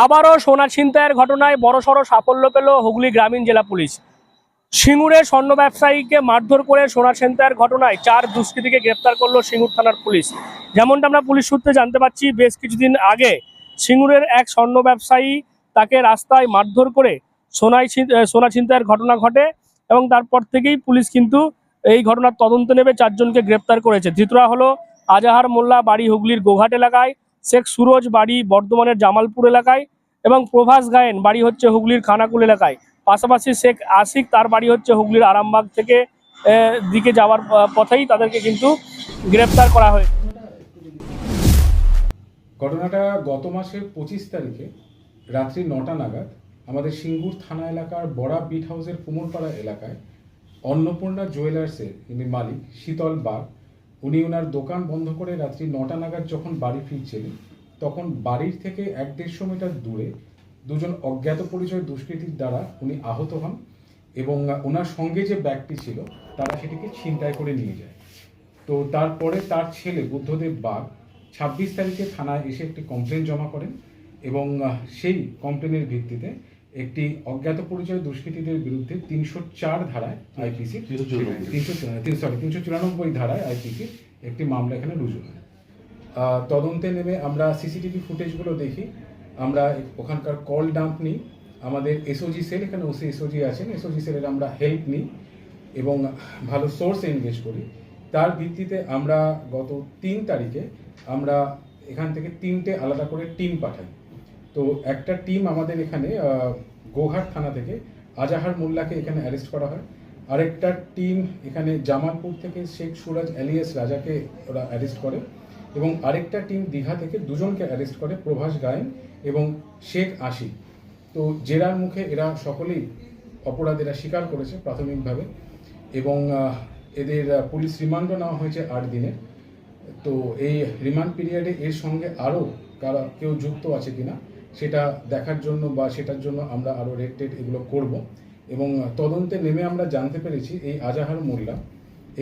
আবারও সোনা ছিনতাইয়ের ঘটনায় বড়সড় সাফল্য পেল হুগলি গ্রামীণ জেলা পুলিশ। সিঙ্গুরে স্বর্ণ ব্যবসায়ীকে মারধর করে সোনা ছিনতাইয়ের ঘটনায় চার দুষ্কৃতীকে গ্রেপ্তার করল সিঙ্গুর থানার পুলিশ। যেমনটা আমরা পুলিশ সূত্রে জানতে পারছি বেশ কিছুদিন আগে সিঙ্গুরের এক স্বর্ণ ব্যবসায়ী তাকে রাস্তায় মারধর করে সোনাই সোনা ছিনতাইয়ের ঘটনা ঘটে এবং তারপর থেকেই পুলিশ কিন্তু এই ঘটনার তদন্ত নেবে, চারজনকে গ্রেপ্তার করেছে। ধৃতরা হলো আজাহার মোল্লা, বাড়ি হুগলির গোঘাট এলাকায়। শেখ সুরজ বাড়ি বর্ধমানের জামালপুর এলাকায় এবং প্রভাস গায়েন বাড়ি হচ্ছে হুগলির খানাকুল এলাকায়। পাশাপাশি শেখ আশিক তার বাড়ি হচ্ছে হুগলির আরামবাগ থেকে দিকে যাওয়ার পথেই তাদেরকে কিন্তু গ্রেপ্তার করা হয়েছে। ঘটনাটা গত মাসের পঁচিশ তারিখে রাত্রি নটা নাগাদ আমাদের সিঙ্গুর থানা এলাকার বড়া বিট হাউসের কুমোরপাড়া এলাকায় অন্নপূর্ণা জুয়েলার্সের ইনি মালিক, শীতল বাগ উনি ওনার দোকান বন্ধ করে রাত্রি নটা নাগাদ যখন বাড়ি ফিরছিলেন, তখন বাড়ির থেকে এক দেড়শো মিটার দূরে দুজন অজ্ঞাত পরিচয় দুষ্কৃতীর দ্বারা উনি আহত হন এবং ওনার সঙ্গে যে ব্যাগটি ছিল, তারা সেটিকে ছিনতাই করে নিয়ে যায়। তো তারপরে তার ছেলে বুদ্ধদেব বাগ ছাব্বিশ তারিখে থানায় এসে একটি কমপ্লেন জমা করেন এবং সেই কমপ্লেনের ভিত্তিতে একটি অজ্ঞাত পরিচয় দুষ্কৃতীদের বিরুদ্ধে তিনশো চার ধারায় আইপিসি তিনশো সরি তিনশো চুরানব্বই ধারায় আইপিসি একটি মামলা এখানে রুজু হয়। তদন্তে নেমে আমরা সিসিটিভি ফুটেজগুলো দেখি। আমরা ওখানকার কল ডাম্প নিই। আমাদের এসওজি সেল এখানে ওসি এসওজি আছেন। এসওজি সেলের আমরা হেল্প নিই এবং ভালো সোর্স এনগেজ করি। তার ভিত্তিতে আমরা গত তিন তারিখে আমরা এখান থেকে তিনটে আলাদা করে টিম পাঠাই। তো একটা টিম আমাদের এখানে গোঘাট থানা থেকে আজাহার মোল্লাকে এখানে অ্যারেস্ট করা হয়। আরেকটা টিম এখানে জামালপুর থেকে শেখ সুরাজ এলিয়াস রাজাকে ওরা অ্যারেস্ট করে এবং আরেকটা টিম দীঘা থেকে দুজনকে অ্যারেস্ট করে, প্রভাস গায়েন এবং শেখ আশি তো জেরার মুখে এরা সকলেই অপরাধীরা স্বীকার করেছে প্রাথমিকভাবে এবং এদের পুলিশ রিমান্ডও নেওয়া হয়েছে আট দিনের। তো এই রিমান্ড পিরিয়ডে এর সঙ্গে আরও কারা, কেউ যুক্ত আছে কিনা সেটা দেখার জন্য বা সেটার জন্য আমরা আরও রেড টেড এগুলো করব। এবং তদন্তে নেমে আমরা জানতে পেরেছি এই আজাহার মোল্লা,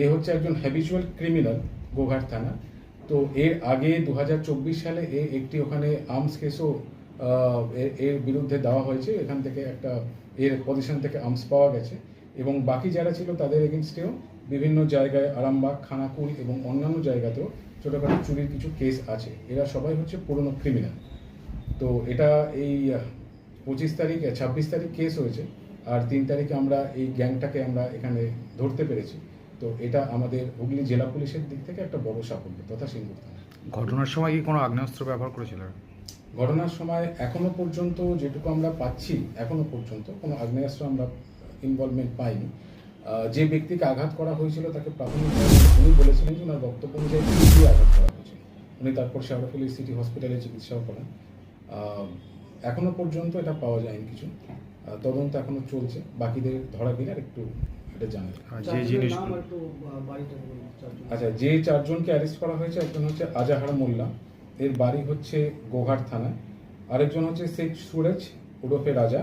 এ হচ্ছে একজন হ্যাবিচুয়াল ক্রিমিনাল গোঘাট থানা। তো এর আগে দু হাজার চব্বিশ সালে এ একটি ওখানে আর্মস কেসও এর বিরুদ্ধে দেওয়া হয়েছে। এখান থেকে একটা, এর পজিশন থেকে আর্মস পাওয়া গেছে। এবং বাকি যারা ছিল তাদের এগেনস্টেও বিভিন্ন জায়গায় আরামবাগ, খানাকুল এবং অন্যান্য জায়গাতেও ছোটোখাটো চুরির কিছু কেস আছে। এরা সবাই হচ্ছে পুরনো ক্রিমিনাল তো এটা এই পঁচিশ তারিখ ছাব্বিশ তারিখ কেস হয়েছে। আর তিন তারিখে আমরা এই গ্যাংটাকে আমরা এখানে ধরতে পেরেছি। তো এটা আমাদের হুগলি জেলা পুলিশের দিক থেকে একটা বড় সাফল্য তথা সিঙ্গুর ঘটনার সময় কি কোনো আগ্নেয়াস্ত্র ব্যবহার করেছিল ঘটনার সময় এখনও পর্যন্ত যেটুকু আমরা পাচ্ছি এখনও পর্যন্ত কোনো আগ্নেয়াস্ত্র আমরা ইনভলভমেন্ট পাইনি। যে ব্যক্তিকে আঘাত করা হয়েছিল তাকে প্রাথমিক উনি বলেছিলেন যে ওনার বক্তব্য অনুযায়ী আঘাত করা হয়েছিল উনি তারপর শেওড়াফুলি সিটি হসপিটালে চিকিৎসাও করেন। এখনও পর্যন্ত এটা পাওয়া যায়নি কিছু। তদন্ত এখনও চলছে। বাকিদের ধরা আর একটু এটা জানা যে জিনিস আচ্ছা যে চারজনকে অ্যারেস্ট করা হয়েছে একজন হচ্ছে আজাহার মোল্লা এর বাড়ি হচ্ছে গোঘাট থানায়। আরেকজন হচ্ছে শেখ সুরেজ ওরফে রাজা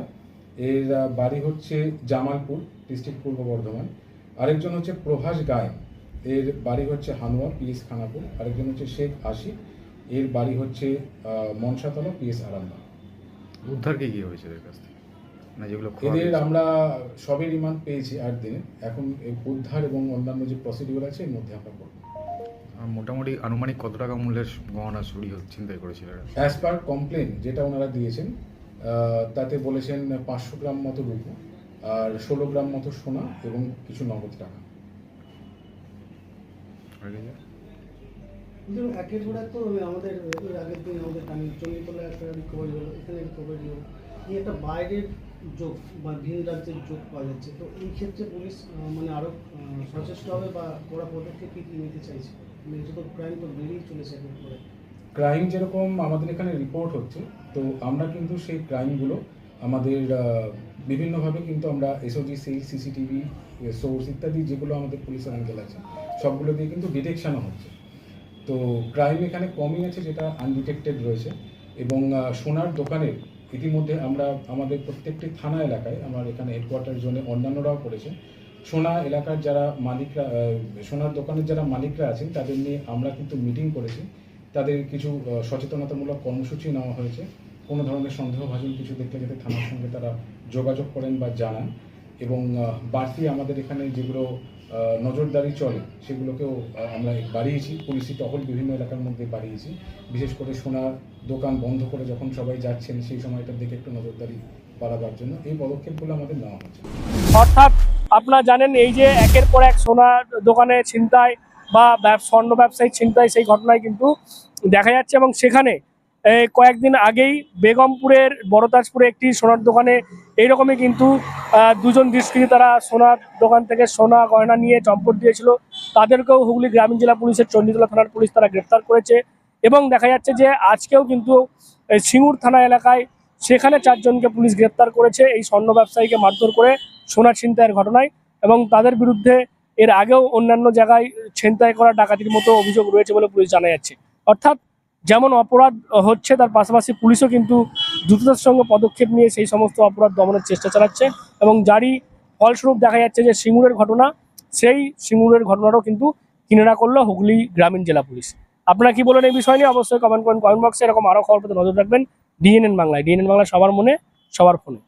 এর বাড়ি হচ্ছে জামালপুর ডিস্ট্রিক্ট পূর্ব বর্ধমান। আরেকজন হচ্ছে প্রভাস গায় এর বাড়ি হচ্ছে হানুয়া পিএস খানাপুর। আরেকজন হচ্ছে শেখ আশিক এর বাড়ি হচ্ছে মনসাতলা পিএস আরামবাগ। উদ্ধার কি কি হয়েছে এদের কাছ থেকে? না যেগুলো এদের আমরা সবই রিমান্ড পেয়েছি আট দিনে। এখন উদ্ধার এবং অন্যান্য যে প্রসিডিউর আছে এর মধ্যে আমরা করব। মোটামুটি আনুমানিক কত টাকা মূল্যের গহনা চুরি হচ্ছে চিন্তাই করেছিল অ্যাজ পার কমপ্লেন যেটা ওনারা দিয়েছেন তাতে বলেছেন পাঁচশো গ্রাম মতো রূপো আর ষোলো গ্রাম মতো সোনা এবং কিছু নগদ টাকা। একের পর তো আমাদের এর আগের দিন আমাদের চণ্ডীতলা একটা রিকভারি হলো, এখানে রিকভারি হলো। এই একটা বাইরের যোগ বা ভিন রাজ্যের যোগ পাওয়া যাচ্ছে। তো এই ক্ষেত্রে পুলিশ মানে আরও সচেষ্ট হবে বা কড়া পদক্ষেপ কি নিতে চাইছে মানে এটা তো ক্রাইম তো বেড়েই চলেছে একের পরে ক্রাইম যেরকম আমাদের এখানে রিপোর্ট হচ্ছে, তো আমরা কিন্তু সেই ক্রাইমগুলো আমাদের বিভিন্নভাবে কিন্তু আমরা এসওজি সেল সিসিটিভি সোর্স ইত্যাদি যেগুলো আমাদের পুলিশের অ্যাঙ্গেল আছে, সবগুলো দিয়ে কিন্তু ডিটেকশনও হচ্ছে। তো ক্রাইম এখানে কমই আছে যেটা আনডিটেক্টেড রয়েছে এবং সোনার দোকানের ইতিমধ্যে আমরা, আমাদের প্রত্যেকটি থানা এলাকায় আমার এখানে হেডকোয়ার্টার জোনে অন্যান্যরাও করেছে সোনা এলাকার যারা মালিকরা সোনার দোকানের যারা মালিকরা আছেন, তাদের নিয়ে আমরা কিন্তু মিটিং করেছি। তাদের কিছু সচেতনতামূলক কর্মসূচি নেওয়া হয়েছে। কোনো ধরনের সন্দেহভাজন কিছু দেখতে যাতে থানার সঙ্গে তারা যোগাযোগ করেন বা জানান। এবং বাড়তি আমাদের এখানে যেগুলো নজরদারি চলে, সেগুলোকেও আমরা বাড়িয়েছি, পুলিশি টহল বিভিন্ন এলাকার মধ্যে বাড়িয়েছি। বিশেষ করে সোনার দোকান বন্ধ করে যখন সবাই যাচ্ছেন, সেই সময়টার দিকে একটু নজরদারি বাড়াবার জন্য এই পদক্ষেপগুলো আমাদের নেওয়া হচ্ছে। অর্থাৎ আপনারা জানেন এই যে একের পর এক সোনার দোকানে ছিনতাই বা স্বর্ণ ব্যবসায়ী ছিনতাই, সেই ঘটনায় কিন্তু দেখা যাচ্ছে এবং সেখানে কয়েকদিন আগেই বেগমপুরের বড়তাজপুরে একটি সোনার দোকানে এইরকমই কিন্তু দুজন দুষ্কৃতী তারা সোনার দোকান থেকে সোনা গয়না নিয়ে চম্পট দিয়েছিল। তাদেরকেও হুগলি গ্রামীণ জেলা পুলিশের চণ্ডীতলা থানার পুলিশ তারা গ্রেপ্তার করেছে এবং দেখা যাচ্ছে যে আজকেও কিন্তু সিঙ্গুর থানা এলাকায় সেখানে চারজনকে পুলিশ গ্রেপ্তার করেছে এই স্বর্ণ ব্যবসায়ীকে মারধর করে সোনা ছিনতাইয়ের ঘটনায় এবং তাদের বিরুদ্ধে এর আগেও অন্যান্য জায়গায় ছিনতাই করা ডাকাতির মতো অভিযোগ রয়েছে বলে পুলিশ জানা যাচ্ছে। অর্থাৎ যেমন অপরাধ হচ্ছে, তার পাশাপাশি পুলিশও কিন্তু দ্রুততার সঙ্গে পদক্ষেপ নিয়ে সেই সমস্ত অপরাধ দমনের চেষ্টা চালাচ্ছে এবং যারই ফলস্বরূপ দেখা যাচ্ছে যে সিঙ্গুরের ঘটনা, সেই সিঙ্গুরের ঘটনাটাও কিন্তু কিনারা করল হুগলি গ্রামীণ জেলা পুলিশ। আপনারা কি বলেন এই বিষয় নিয়ে? অবশ্যই কমেন্ট করেন কমেন্ট বক্সে এরকম আরও খবর পেতে নজর রাখবেন। ডিএনএন বাংলায় ডিএনএন বাংলা সবার মনে, সবার ফোনে।